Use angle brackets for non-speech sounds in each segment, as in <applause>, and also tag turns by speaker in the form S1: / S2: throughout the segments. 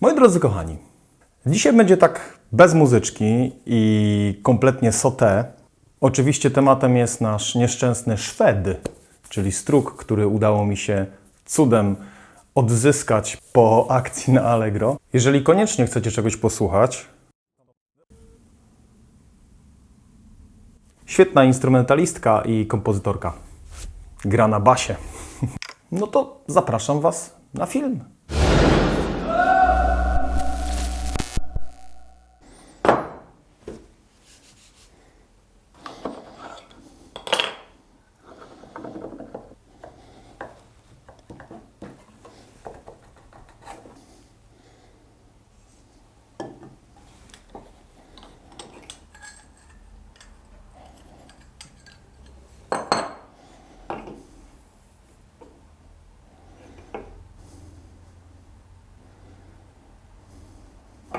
S1: Moi drodzy kochani, dzisiaj będzie tak bez muzyczki i kompletnie sauté. Oczywiście tematem jest nasz nieszczęsny Szwed, czyli struk, który udało mi się cudem odzyskać po akcji na Allegro. Jeżeli koniecznie chcecie czegoś posłuchać, świetna instrumentalistka i kompozytorka. Gra na basie. <laughs> No to zapraszam Was na film.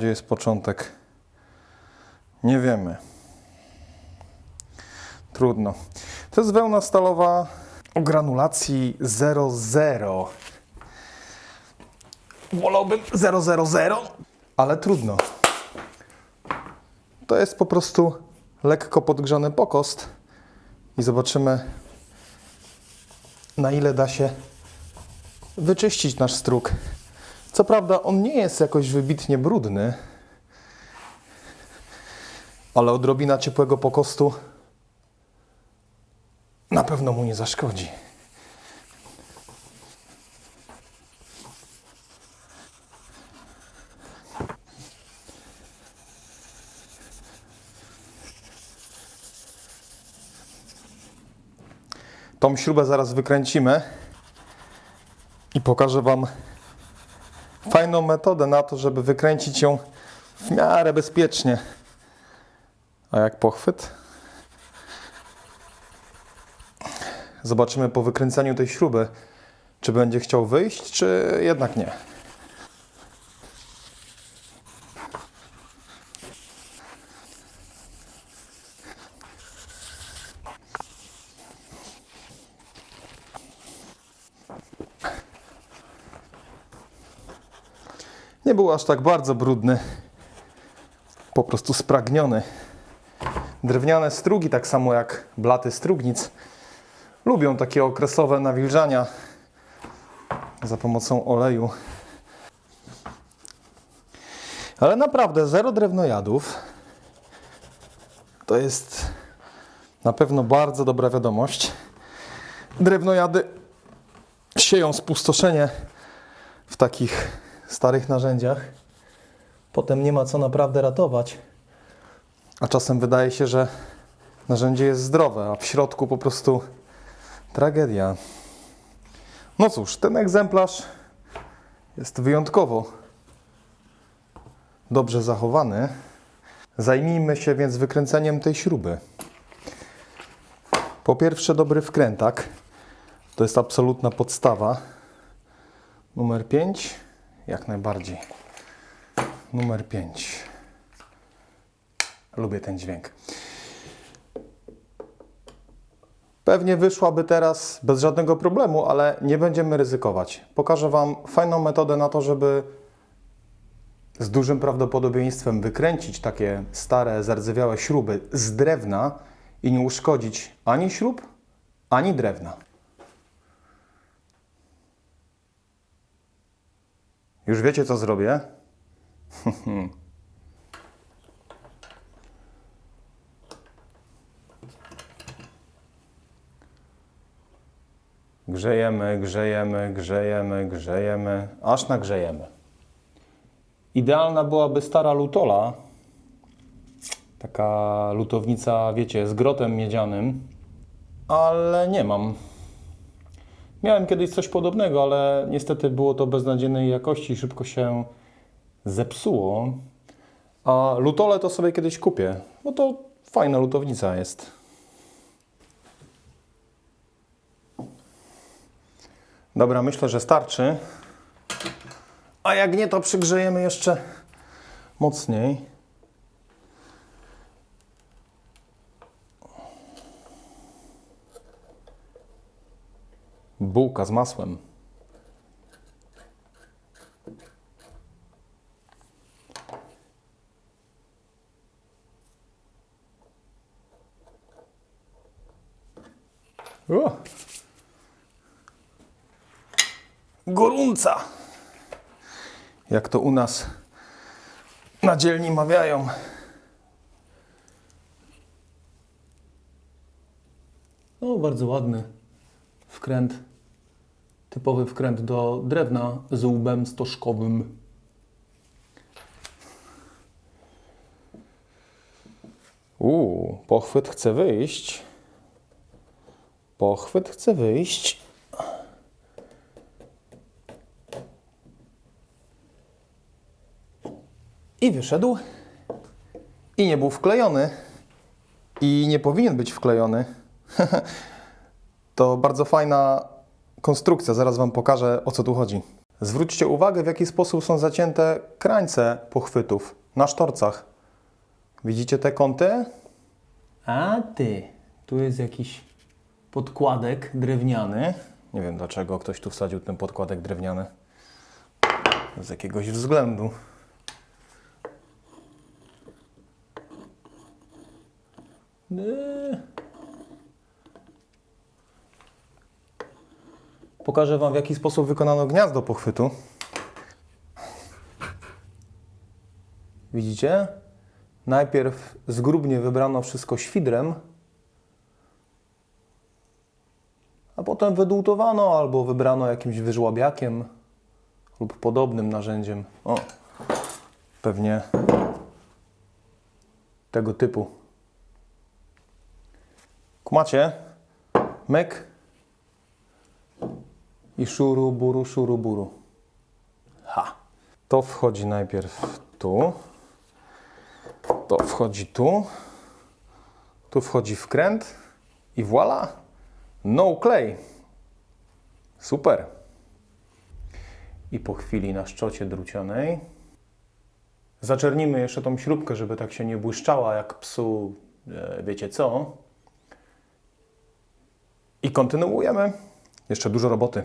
S1: gdzie jest początek? Nie wiemy. Trudno. To jest wełna stalowa o granulacji 00. Wolałbym 000, ale trudno. To jest po prostu lekko podgrzany pokost i zobaczymy, na ile da się wyczyścić nasz struk. Co prawda, on nie jest jakoś wybitnie brudny, ale odrobina ciepłego pokostu na pewno mu nie zaszkodzi. Tą śrubę zaraz wykręcimy i pokażę Wam fajną metodę na to, żeby wykręcić ją w miarę bezpiecznie. A jak pochwyt? Zobaczymy po wykręceniu tej śruby, czy będzie chciał wyjść, czy jednak nie. Aż tak bardzo brudny. Po prostu spragniony. Drewniane strugi, tak samo jak blaty strugnic, lubią takie okresowe nawilżania za pomocą oleju. Ale naprawdę zero drewnojadów to jest na pewno bardzo dobra wiadomość. Drewnojady sieją spustoszenie w takich starych narzędziach. Potem nie ma co naprawdę ratować. A czasem wydaje się, że narzędzie jest zdrowe, a w środku po prostu tragedia. No cóż, ten egzemplarz jest wyjątkowo dobrze zachowany. Zajmijmy się więc wykręceniem tej śruby. Po pierwsze, dobry wkrętak. To jest absolutna podstawa. Numer 5, jak najbardziej. Numer 5. Lubię ten dźwięk. Pewnie wyszłaby teraz bez żadnego problemu, ale nie będziemy ryzykować. Pokażę Wam fajną metodę na to, żeby z dużym prawdopodobieństwem wykręcić takie stare, zardzewiałe śruby z drewna i nie uszkodzić ani śrub, ani drewna. Już wiecie, co zrobię? Grzejemy, grzejemy, grzejemy, grzejemy, aż nagrzejemy. Idealna byłaby stara lutola, taka lutownica, wiecie, z grotem miedzianym, ale nie mam. Miałem kiedyś coś podobnego, ale niestety było to beznadziejnej jakości i szybko się zepsuło. A lutole to sobie kiedyś kupię, bo to fajna lutownica jest. Dobra, myślę, że starczy. A jak nie, to przygrzejemy jeszcze mocniej. Bułka z masłem. O! Gorunca! Jak to u nas na dzielni mawiają. No, bardzo ładny wkręt. Typowy wkręt do drewna z łbem stożkowym. Uuu, pochwyt chce wyjść. Pochwyt chce wyjść. I wyszedł. I nie był wklejony. I nie powinien być wklejony. <laughs> to bardzo fajna konstrukcja. Zaraz Wam pokażę, o co tu chodzi. Zwróćcie uwagę, w jaki sposób są zacięte krańce pochwytów na sztorcach. Widzicie te kąty? A ty, tu jest jakiś podkładek drewniany. Nie wiem dlaczego ktoś tu wsadził ten podkładek drewniany. Z jakiegoś względu. Nie. Pokażę Wam, w jaki sposób wykonano gniazdo pochwytu. Widzicie? Najpierw zgrubnie wybrano wszystko świdrem, a potem wydłutowano albo wybrano jakimś wyżłabiakiem lub podobnym narzędziem. O, pewnie tego typu. Kumacie? Myk i szuru buru, szuru buru. Ha. To wchodzi najpierw tu. To wchodzi tu. Tu wchodzi wkręt i voila! No clay. Super. I po chwili na szczocie drucianej zaczernimy jeszcze tą śrubkę, żeby tak się nie błyszczała jak psu, e, wiecie co. I kontynuujemy. Jeszcze dużo roboty.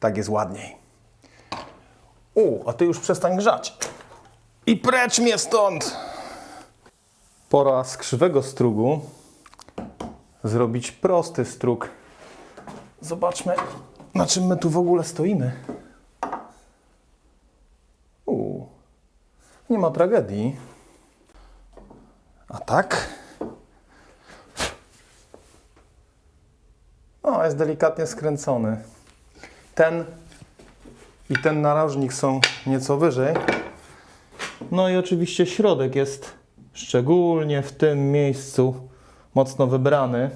S1: Tak jest ładniej. U, a ty już przestań grzać. I precz mnie stąd! Pora z krzywego strugu zrobić prosty strug. Zobaczmy, na czym my tu w ogóle stoimy. U, nie ma tragedii. A tak? O, jest delikatnie skręcony. Ten i ten narożnik są nieco wyżej. No i oczywiście środek jest szczególnie w tym miejscu mocno wybrany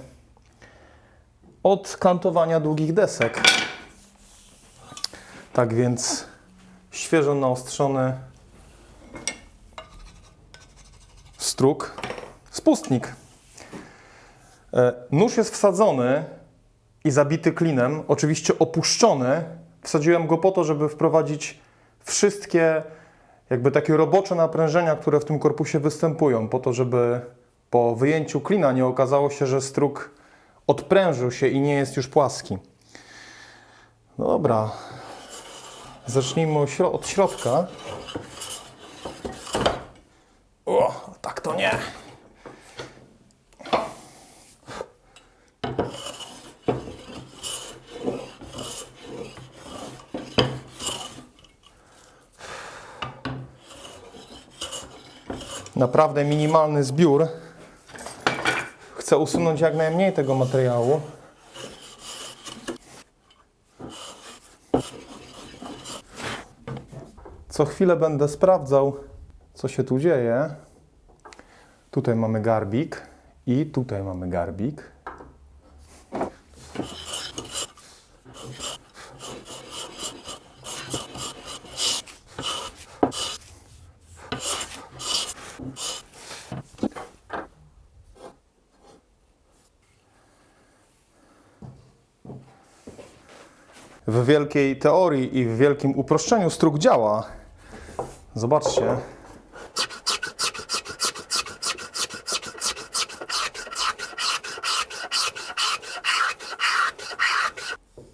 S1: od kantowania długich desek. Tak więc świeżo naostrzony struk, spustnik. E, Nóż jest wsadzony i zabity klinem, oczywiście opuszczony. Wsadziłem go po to, żeby wprowadzić wszystkie jakby takie robocze naprężenia, które w tym korpusie występują, po to, żeby po wyjęciu klina nie okazało się, że struk odprężył się i nie jest już płaski. Dobra. Zacznijmy od środka. O, tak to nie. Naprawdę minimalny zbiór. Chcę usunąć jak najmniej tego materiału. Co chwilę będę sprawdzał, co się tu dzieje. Tutaj mamy garbik i tutaj mamy garbik. Wielkiej teorii i w wielkim uproszczeniu struk działa. Zobaczcie.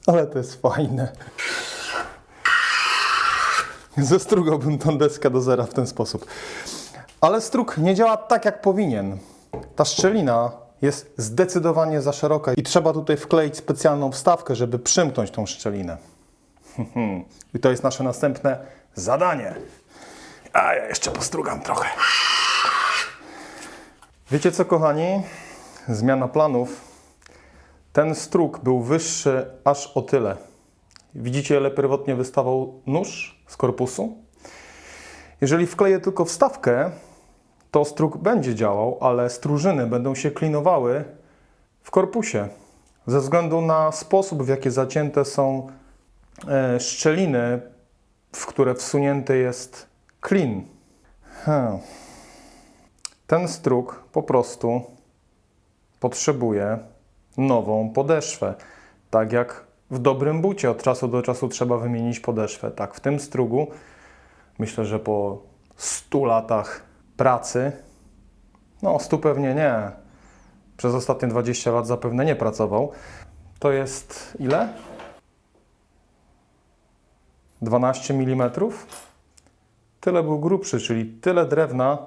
S1: Ale to jest fajne. Zestrugałbym tą deskę do zera w ten sposób. Ale struk nie działa tak, jak powinien. Ta szczelina jest zdecydowanie za szeroka i trzeba tutaj wkleić specjalną wstawkę, żeby przymknąć tą szczelinę. <laughs> I to jest nasze następne zadanie. A ja jeszcze postrugam trochę. Wiecie co, kochani? Zmiana planów. Ten struk był wyższy aż o tyle. Widzicie, ile pierwotnie wystawał nóż z korpusu? Jeżeli wkleję tylko wstawkę, to struk będzie działał, ale strużyny będą się klinowały w korpusie. Ze względu na sposób, w jaki zacięte są e, szczeliny, w które wsunięty jest klin. Hmm. Ten struk po prostu potrzebuje nową podeszwę. Tak jak w dobrym bucie od czasu do czasu trzeba wymienić podeszwę. Tak w tym strugu myślę, że po 100 latach pracy, no 100 pewnie nie, przez ostatnie 20 lat zapewne nie pracował. To jest ile? 12 mm. Tyle był grubszy, czyli tyle drewna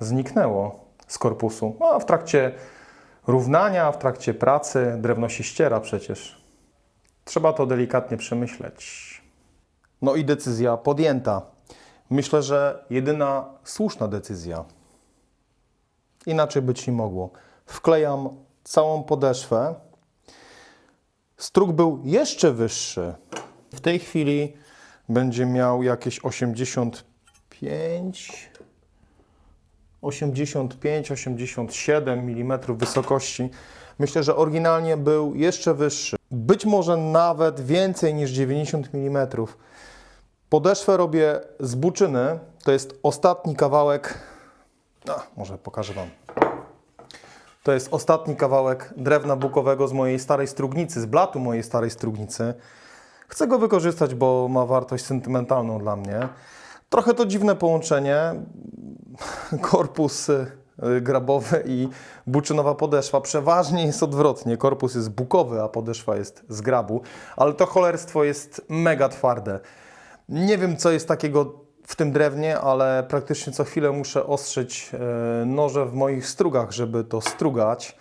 S1: zniknęło z korpusu. No, a w trakcie równania, w trakcie pracy drewno się ściera przecież. Trzeba to delikatnie przemyśleć. No i decyzja podjęta. Myślę, że jedyna słuszna decyzja. Inaczej być nie mogło. Wklejam całą podeszwę. Struk był jeszcze wyższy. W tej chwili będzie miał jakieś 85, 85-87 mm wysokości. Myślę, że oryginalnie był jeszcze wyższy. Być może nawet więcej niż 90 mm. Podeszwę robię z buczyny. To jest ostatni kawałek. A, może pokażę Wam. To jest ostatni kawałek drewna bukowego z mojej starej strugnicy, z blatu mojej starej strugnicy. Chcę go wykorzystać, bo ma wartość sentymentalną dla mnie. Trochę to dziwne połączenie. Korpus y, grabowy i buczynowa podeszwa. Przeważnie jest odwrotnie. Korpus jest bukowy, a podeszwa jest z grabu. Ale to cholerstwo jest mega twarde. Nie wiem, co jest takiego w tym drewnie, ale praktycznie co chwilę muszę ostrzyć e, noże w moich strugach, żeby to strugać.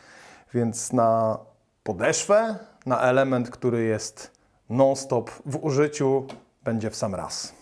S1: Więc na podeszwę, na element, który jest non-stop w użyciu, będzie w sam raz.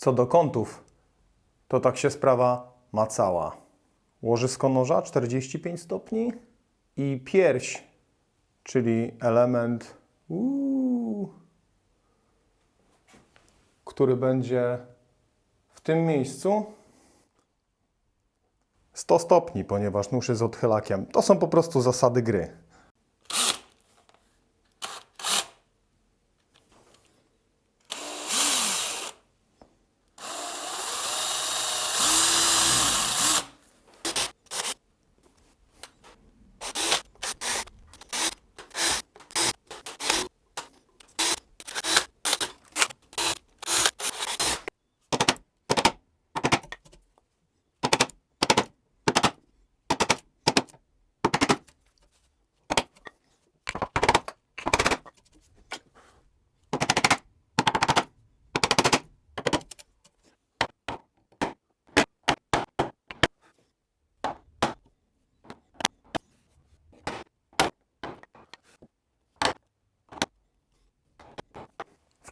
S1: Co do kątów, to tak się sprawa macała. Łożysko noża 45 stopni i pierś, czyli element, który będzie w tym miejscu 100 stopni, ponieważ nóż jest odchylakiem. To są po prostu zasady gry.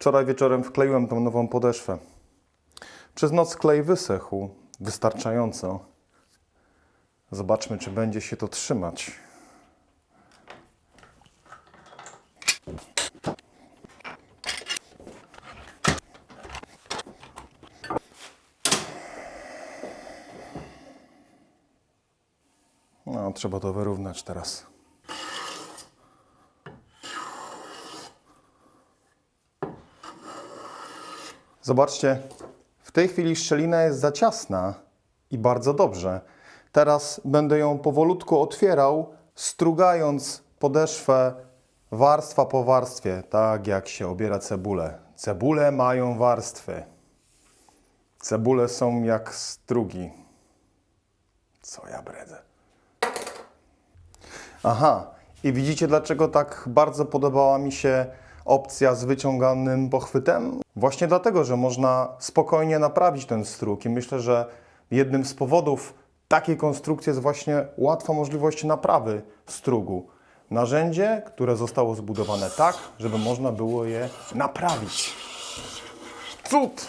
S1: Wczoraj wieczorem wkleiłem tą nową podeszwę. Przez noc klej wysechł wystarczająco. Zobaczmy, czy będzie się to trzymać. No, trzeba to wyrównać teraz. Zobaczcie, w tej chwili szczelina jest za ciasna i bardzo dobrze. Teraz będę ją powolutku otwierał, strugając podeszwę warstwa po warstwie, tak jak się obiera cebulę. Cebule mają warstwy. Cebule są jak strugi. Co ja bredzę? Aha, i widzicie dlaczego tak bardzo podobała mi się opcja z wyciąganym pochwytem? Właśnie dlatego, że można spokojnie naprawić ten struk i myślę, że jednym z powodów takiej konstrukcji jest właśnie łatwa możliwość naprawy strugu. Narzędzie, które zostało zbudowane tak, żeby można było je naprawić. Cud!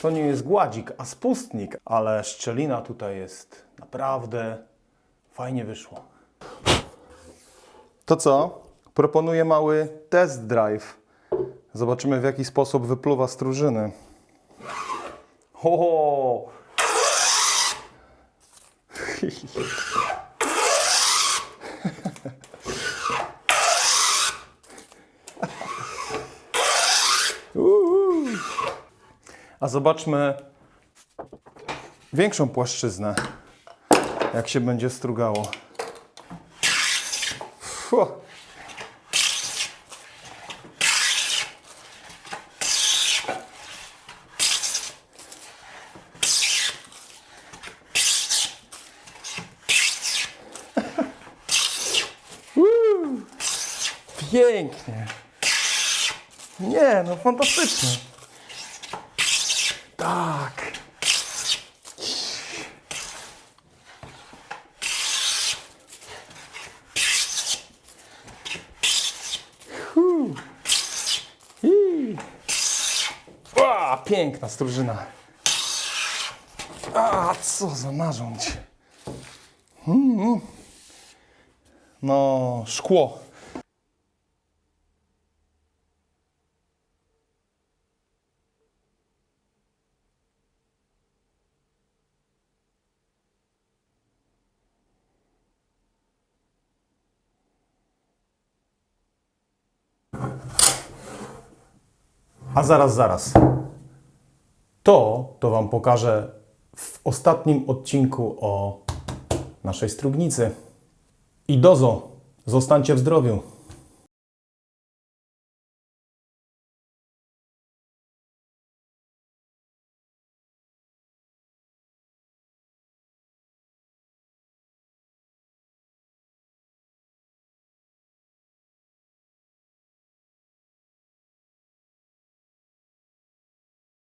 S1: To nie jest gładzik, a spustnik, ale szczelina tutaj jest naprawdę fajnie wyszło. To co? Proponuję mały test drive. Zobaczymy w jaki sposób wypluwa strużyny. Ho! Uhu. <laughs> A zobaczmy większą płaszczyznę, jak się będzie strugało. Fuh. Pięknie. Nie, no fantastycznie. Tak. Ła, piękna strużyna. A, co za narząd. Mm. No, szkło. A zaraz, zaraz. To, to Wam pokażę w ostatnim odcinku o naszej strugnicy. I dozo, zostańcie w zdrowiu.